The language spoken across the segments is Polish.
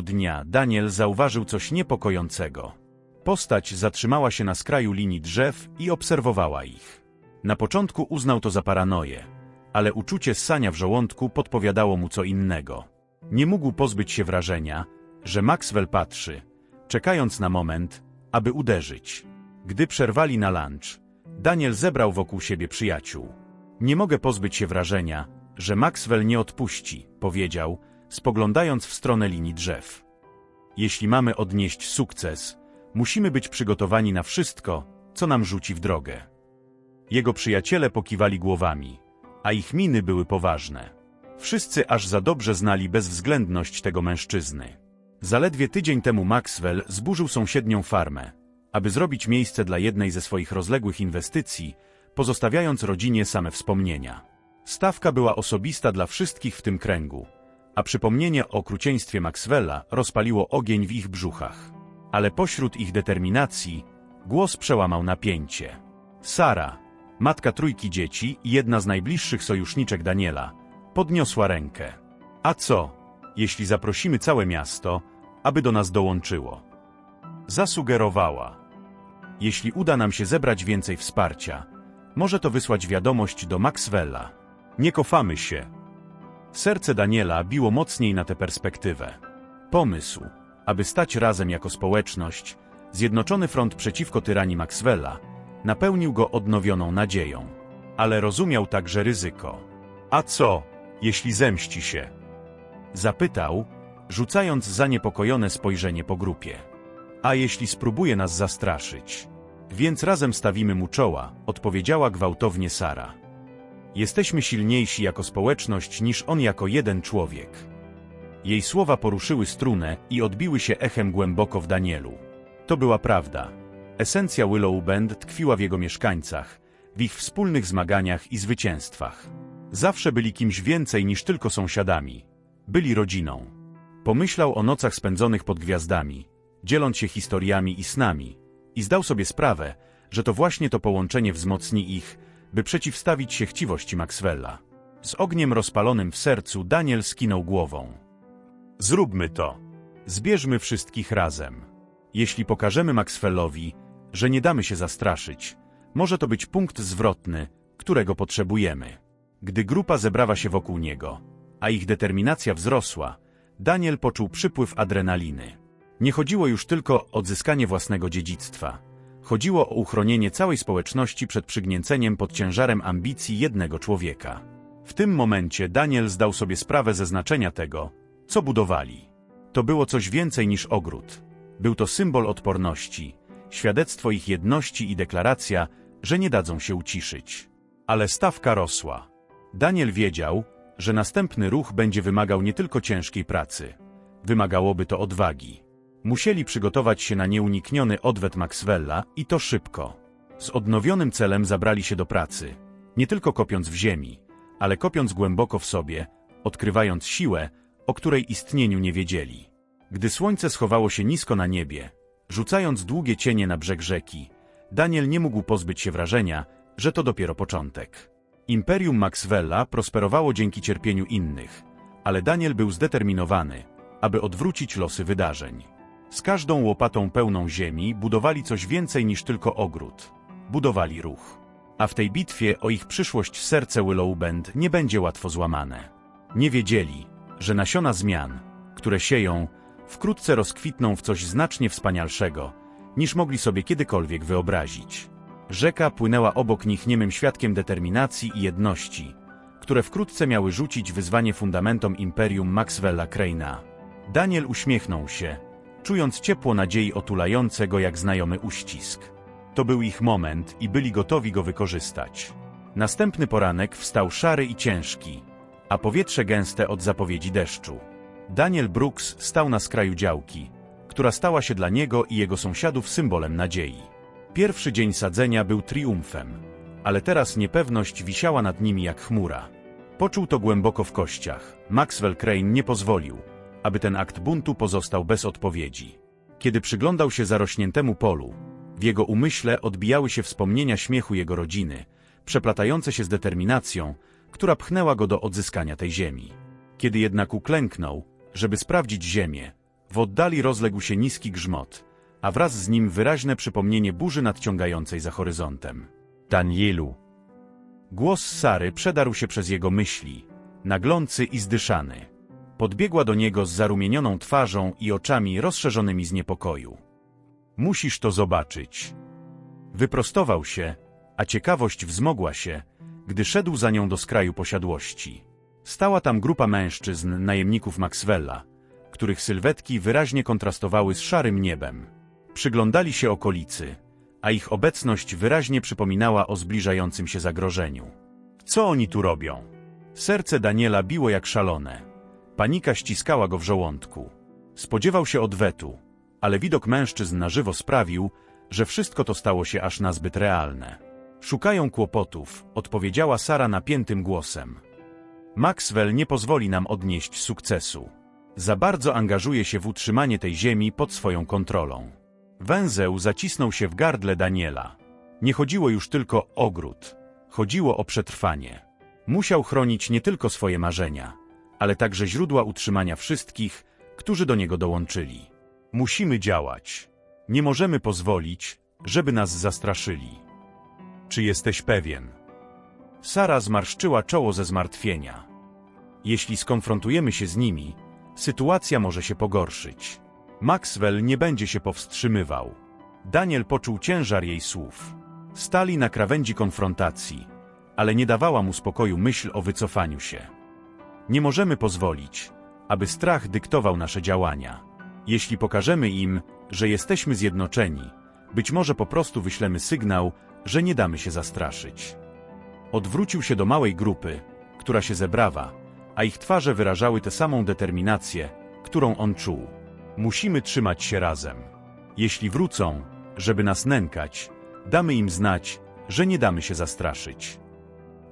dnia Daniel zauważył coś niepokojącego. Postać zatrzymała się na skraju linii drzew i obserwowała ich. Na początku uznał to za paranoję, ale uczucie ssania w żołądku podpowiadało mu co innego. Nie mógł pozbyć się wrażenia, że Maxwell patrzy, czekając na moment, aby uderzyć. Gdy przerwali na lunch, Daniel zebrał wokół siebie przyjaciół. Nie mogę pozbyć się wrażenia, że Maxwell nie odpuści, powiedział, spoglądając w stronę linii drzew. Jeśli mamy odnieść sukces, musimy być przygotowani na wszystko, co nam rzuci w drogę. Jego przyjaciele pokiwali głowami, a ich miny były poważne. Wszyscy aż za dobrze znali bezwzględność tego mężczyzny. Zaledwie tydzień temu Maxwell zburzył sąsiednią farmę, aby zrobić miejsce dla jednej ze swoich rozległych inwestycji, pozostawiając rodzinie same wspomnienia. Stawka była osobista dla wszystkich w tym kręgu, a przypomnienie o okrucieństwie Maxwella rozpaliło ogień w ich brzuchach. Ale pośród ich determinacji głos przełamał napięcie. Sara, matka trójki dzieci i jedna z najbliższych sojuszniczek Daniela, podniosła rękę. A co, jeśli zaprosimy całe miasto, aby do nas dołączyło? Zasugerowała. Jeśli uda nam się zebrać więcej wsparcia, może to wysłać wiadomość do Maxwella. Nie kofamy się. Serce Daniela biło mocniej na tę perspektywę. Pomysł, aby stać razem jako społeczność, zjednoczony front przeciwko tyranii Maxwella, napełnił go odnowioną nadzieją. Ale rozumiał także ryzyko. A co, jeśli zemści się? Zapytał, rzucając zaniepokojone spojrzenie po grupie. A jeśli spróbuje nas zastraszyć? Więc razem stawimy mu czoła, odpowiedziała gwałtownie Sara. Jesteśmy silniejsi jako społeczność niż on jako jeden człowiek. Jej słowa poruszyły strunę i odbiły się echem głęboko w Danielu. To była prawda. Esencja Willow Bend tkwiła w jego mieszkańcach, w ich wspólnych zmaganiach i zwycięstwach. Zawsze byli kimś więcej niż tylko sąsiadami. Byli rodziną. Pomyślał o nocach spędzonych pod gwiazdami, dzieląc się historiami i snami, i zdał sobie sprawę, że to właśnie to połączenie wzmocni ich, by przeciwstawić się chciwości Maxwella. Z ogniem rozpalonym w sercu Daniel skinął głową. Zróbmy to. Zbierzmy wszystkich razem. Jeśli pokażemy Maxwellowi, że nie damy się zastraszyć, może to być punkt zwrotny, którego potrzebujemy. Gdy grupa zebrała się wokół niego, a ich determinacja wzrosła, Daniel poczuł przypływ adrenaliny. Nie chodziło już tylko o odzyskanie własnego dziedzictwa. Chodziło o uchronienie całej społeczności przed przygnięceniem pod ciężarem ambicji jednego człowieka. W tym momencie Daniel zdał sobie sprawę ze znaczenia tego, co budowali. To było coś więcej niż ogród. Był to symbol odporności, świadectwo ich jedności i deklaracja, że nie dadzą się uciszyć. Ale stawka rosła. Daniel wiedział, że następny ruch będzie wymagał nie tylko ciężkiej pracy. Wymagałoby to odwagi. Musieli przygotować się na nieunikniony odwet Maxwella i to szybko. Z odnowionym celem zabrali się do pracy. Nie tylko kopiąc w ziemi, ale kopiąc głęboko w sobie, odkrywając siłę, o której istnieniu nie wiedzieli. Gdy słońce schowało się nisko na niebie, rzucając długie cienie na brzeg rzeki, Daniel nie mógł pozbyć się wrażenia, że to dopiero początek. Imperium Maxwella prosperowało dzięki cierpieniu innych, ale Daniel był zdeterminowany, aby odwrócić losy wydarzeń. Z każdą łopatą pełną ziemi budowali coś więcej niż tylko ogród. Budowali ruch. A w tej bitwie o ich przyszłość serce Willow Bend nie będzie łatwo złamane. Nie wiedzieli, że nasiona zmian, które sieją, wkrótce rozkwitną w coś znacznie wspanialszego, niż mogli sobie kiedykolwiek wyobrazić. Rzeka płynęła obok nich niemym świadkiem determinacji i jedności, które wkrótce miały rzucić wyzwanie fundamentom imperium Maxwella Crane'a. Daniel uśmiechnął się, czując ciepło nadziei otulające go jak znajomy uścisk. To był ich moment i byli gotowi go wykorzystać. Następny poranek wstał szary i ciężki, a powietrze gęste od zapowiedzi deszczu. Daniel Brooks stał na skraju działki, która stała się dla niego i jego sąsiadów symbolem nadziei. Pierwszy dzień sadzenia był triumfem, ale teraz niepewność wisiała nad nimi jak chmura. Poczuł to głęboko w kościach. Maxwell Crane nie pozwolił, aby ten akt buntu pozostał bez odpowiedzi. Kiedy przyglądał się zarośniętemu polu, w jego umyśle odbijały się wspomnienia śmiechu jego rodziny, przeplatające się z determinacją, która pchnęła go do odzyskania tej ziemi. Kiedy jednak uklęknął, żeby sprawdzić ziemię, W oddali rozległ się niski grzmot, a wraz z nim wyraźne przypomnienie burzy nadciągającej za horyzontem. Danielu. Głos Sary przedarł się przez jego myśli, naglący i zdyszany. Podbiegła do niego z zarumienioną twarzą i oczami rozszerzonymi z niepokoju. Musisz to zobaczyć. Wyprostował się, a ciekawość wzmogła się, gdy szedł za nią do skraju posiadłości. Stała tam grupa mężczyzn, najemników Maxwella, których sylwetki wyraźnie kontrastowały z szarym niebem. Przyglądali się okolicy, a ich obecność wyraźnie przypominała o zbliżającym się zagrożeniu. Co oni tu robią? Serce Daniela biło jak szalone. Panika ściskała go w żołądku. Spodziewał się odwetu, ale widok mężczyzn na żywo sprawił, że wszystko to stało się aż nazbyt realne. Szukają kłopotów, odpowiedziała Sara napiętym głosem. Maxwell nie pozwoli nam odnieść sukcesu. Za bardzo angażuje się w utrzymanie tej ziemi pod swoją kontrolą. Węzeł zacisnął się w gardle Daniela. Nie chodziło już tylko o ogród. Chodziło o przetrwanie. Musiał chronić nie tylko swoje marzenia, ale także źródła utrzymania wszystkich, którzy do niego dołączyli. Musimy działać. Nie możemy pozwolić, żeby nas zastraszyli. Czy jesteś pewien? Sara zmarszczyła czoło ze zmartwienia. Jeśli skonfrontujemy się z nimi, sytuacja może się pogorszyć. Maxwell nie będzie się powstrzymywał. Daniel poczuł ciężar jej słów. Stali na krawędzi konfrontacji, ale nie dawała mu spokoju myśl o wycofaniu się. Nie możemy pozwolić, aby strach dyktował nasze działania. Jeśli pokażemy im, że jesteśmy zjednoczeni, być może po prostu wyślemy sygnał, że nie damy się zastraszyć. Odwrócił się do małej grupy, która się zebrała, a ich twarze wyrażały tę samą determinację, którą on czuł. Musimy trzymać się razem. Jeśli wrócą, żeby nas nękać, damy im znać, że nie damy się zastraszyć.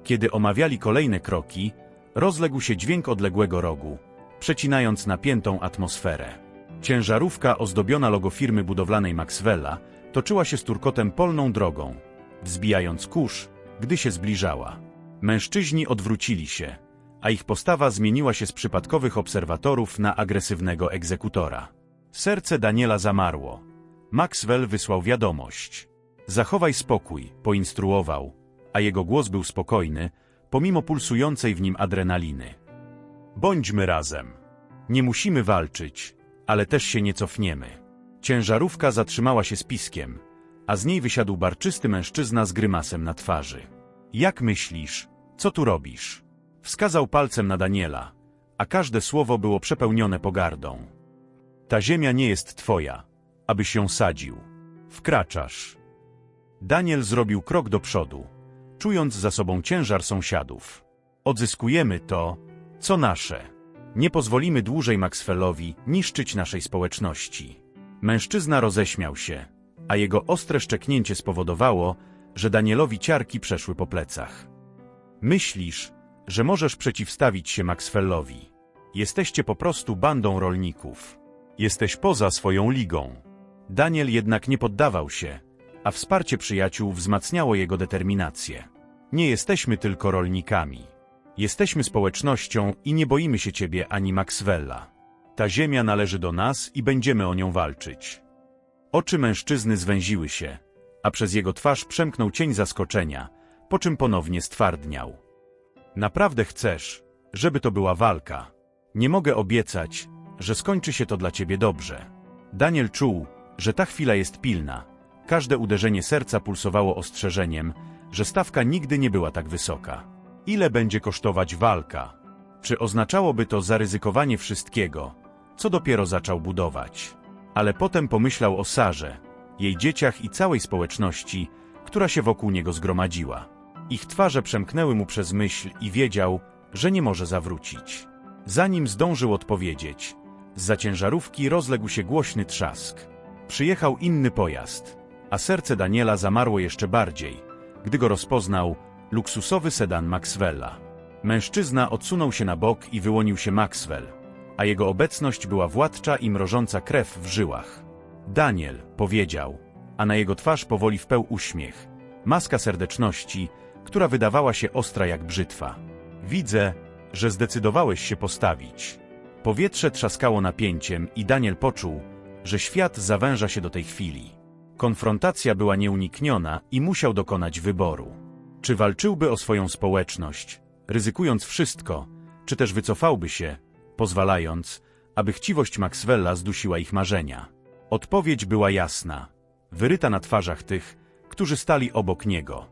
Kiedy omawiali kolejne kroki, rozległ się dźwięk odległego rogu, przecinając napiętą atmosferę. Ciężarówka ozdobiona logo firmy budowlanej Maxwella toczyła się z turkotem polną drogą, wzbijając kurz, gdy się zbliżała. Mężczyźni odwrócili się, a ich postawa zmieniła się z przypadkowych obserwatorów na agresywnego egzekutora. Serce Daniela zamarło. Maxwell wysłał wiadomość. Zachowaj spokój, poinstruował, a jego głos był spokojny, pomimo pulsującej w nim adrenaliny. Bądźmy razem. Nie musimy walczyć, ale też się nie cofniemy. Ciężarówka zatrzymała się z piskiem, a z niej wysiadł barczysty mężczyzna z grymasem na twarzy. Jak myślisz, co tu robisz? Wskazał palcem na Daniela, a każde słowo było przepełnione pogardą. Ta ziemia nie jest twoja, abyś ją sadził. Wkraczasz. Daniel zrobił krok do przodu, czując za sobą ciężar sąsiadów. Odzyskujemy to, co nasze. Nie pozwolimy dłużej Maxwellowi niszczyć naszej społeczności. Mężczyzna roześmiał się, a jego ostre szczeknięcie spowodowało, że Danielowi ciarki przeszły po plecach. Myślisz, że możesz przeciwstawić się Maxwellowi. Jesteście po prostu bandą rolników. Jesteś poza swoją ligą. Daniel jednak nie poddawał się, a wsparcie przyjaciół wzmacniało jego determinację. Nie jesteśmy tylko rolnikami. Jesteśmy społecznością i nie boimy się ciebie ani Maxwella. Ta ziemia należy do nas i będziemy o nią walczyć. Oczy mężczyzny zwęziły się, a przez jego twarz przemknął cień zaskoczenia, po czym ponownie stwardniał. Naprawdę chcesz, żeby to była walka. Nie mogę obiecać, że skończy się to dla ciebie dobrze. Daniel czuł, że ta chwila jest pilna. Każde uderzenie serca pulsowało ostrzeżeniem, że stawka nigdy nie była tak wysoka. Ile będzie kosztować walka? Czy oznaczałoby to zaryzykowanie wszystkiego, co dopiero zaczął budować? Ale potem pomyślał o Sarze, jej dzieciach i całej społeczności, która się wokół niego zgromadziła. Ich twarze przemknęły mu przez myśl i wiedział, że nie może zawrócić. Zanim zdążył odpowiedzieć, z ciężarówki rozległ się głośny trzask. Przyjechał inny pojazd, a serce Daniela zamarło jeszcze bardziej, gdy go rozpoznał luksusowy sedan Maxwella. Mężczyzna odsunął się na bok i wyłonił się Maxwell, a jego obecność była władcza i mrożąca krew w żyłach. Daniel, powiedział, a na jego twarz powoli wpeł uśmiech, maska serdeczności, która wydawała się ostra jak brzytwa. Widzę, że zdecydowałeś się postawić. Powietrze trzaskało napięciem i Daniel poczuł, że świat zawęża się do tej chwili. Konfrontacja była nieunikniona i musiał dokonać wyboru. Czy walczyłby o swoją społeczność, ryzykując wszystko, czy też wycofałby się, pozwalając, aby chciwość Maxwella zdusiła ich marzenia? Odpowiedź była jasna, wyryta na twarzach tych, którzy stali obok niego.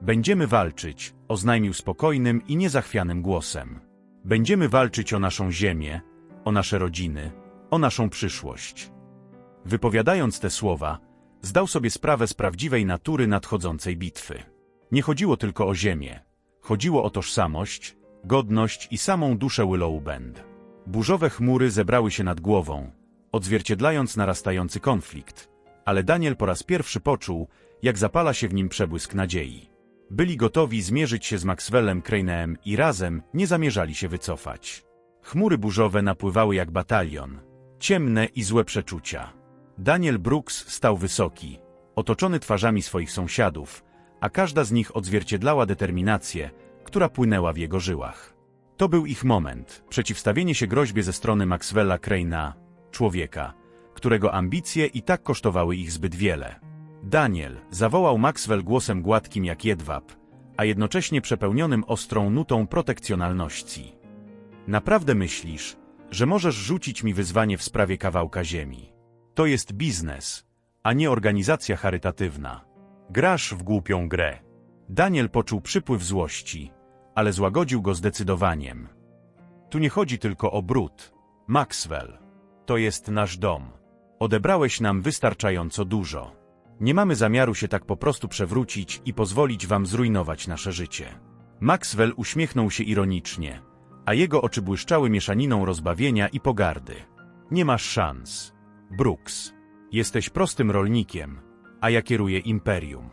Będziemy walczyć, oznajmił spokojnym i niezachwianym głosem. Będziemy walczyć o naszą ziemię, o nasze rodziny, o naszą przyszłość. Wypowiadając te słowa, zdał sobie sprawę z prawdziwej natury nadchodzącej bitwy. Nie chodziło tylko o ziemię. Chodziło o tożsamość, godność i samą duszę Willow Bend. Burzowe chmury zebrały się nad głową, odzwierciedlając narastający konflikt, ale Daniel po raz pierwszy poczuł, jak zapala się w nim przebłysk nadziei. Byli gotowi zmierzyć się z Maxwellem Crane'em i razem nie zamierzali się wycofać. Chmury burzowe napływały jak batalion, ciemne i złe przeczucia. Daniel Brooks stał wysoki, otoczony twarzami swoich sąsiadów, a każda z nich odzwierciedlała determinację, która płynęła w jego żyłach. To był ich moment, przeciwstawienie się groźbie ze strony Maxwella Crane'a, człowieka, którego ambicje i tak kosztowały ich zbyt wiele. Daniel, zawołał Maxwell głosem gładkim jak jedwab, a jednocześnie przepełnionym ostrą nutą protekcjonalności. Naprawdę myślisz, że możesz rzucić mi wyzwanie w sprawie kawałka ziemi? To jest biznes, a nie organizacja charytatywna. Grasz w głupią grę. Daniel poczuł przypływ złości, ale złagodził go zdecydowaniem. Tu nie chodzi tylko o brud. Maxwell, to jest nasz dom. Odebrałeś nam wystarczająco dużo. Nie mamy zamiaru się tak po prostu przewrócić i pozwolić wam zrujnować nasze życie. Maxwell uśmiechnął się ironicznie, a jego oczy błyszczały mieszaniną rozbawienia i pogardy. Nie masz szans. Brooks, jesteś prostym rolnikiem, a ja kieruję imperium.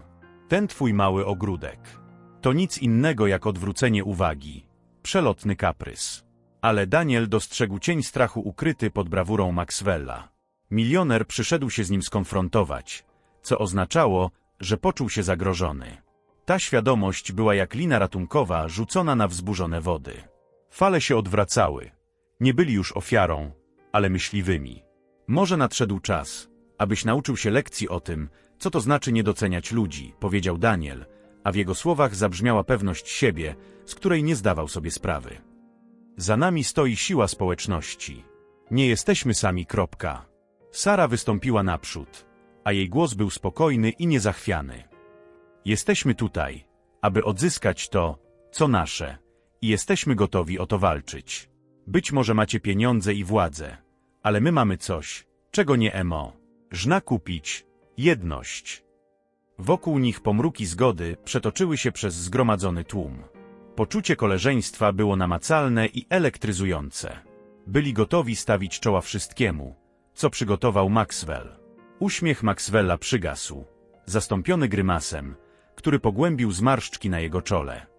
Ten twój mały ogródek. To nic innego jak odwrócenie uwagi. Przelotny kaprys. Ale Daniel dostrzegł cień strachu ukryty pod brawurą Maxwella. Milioner przyszedł się z nim skonfrontować, co oznaczało, że poczuł się zagrożony. Ta świadomość była jak lina ratunkowa rzucona na wzburzone wody. Fale się odwracały. Nie byli już ofiarą, ale myśliwymi. Może nadszedł czas, abyś nauczył się lekcji o tym, co to znaczy nie doceniać ludzi, powiedział Daniel, a w jego słowach zabrzmiała pewność siebie, z której nie zdawał sobie sprawy. Za nami stoi siła społeczności. Nie jesteśmy sami, kropka. Sara wystąpiła naprzód, a jej głos był spokojny i niezachwiany. Jesteśmy tutaj, aby odzyskać to, co nasze, i jesteśmy gotowi o to walczyć. Być może macie pieniądze i władzę, ale my mamy coś, czego nie emo. Żna kupić, jedność. Wokół nich pomruki zgody przetoczyły się przez zgromadzony tłum. Poczucie koleżeństwa było namacalne i elektryzujące. Byli gotowi stawić czoła wszystkiemu, co przygotował Maxwell. Uśmiech Maxwella przygasł, zastąpiony grymasem, który pogłębił zmarszczki na jego czole.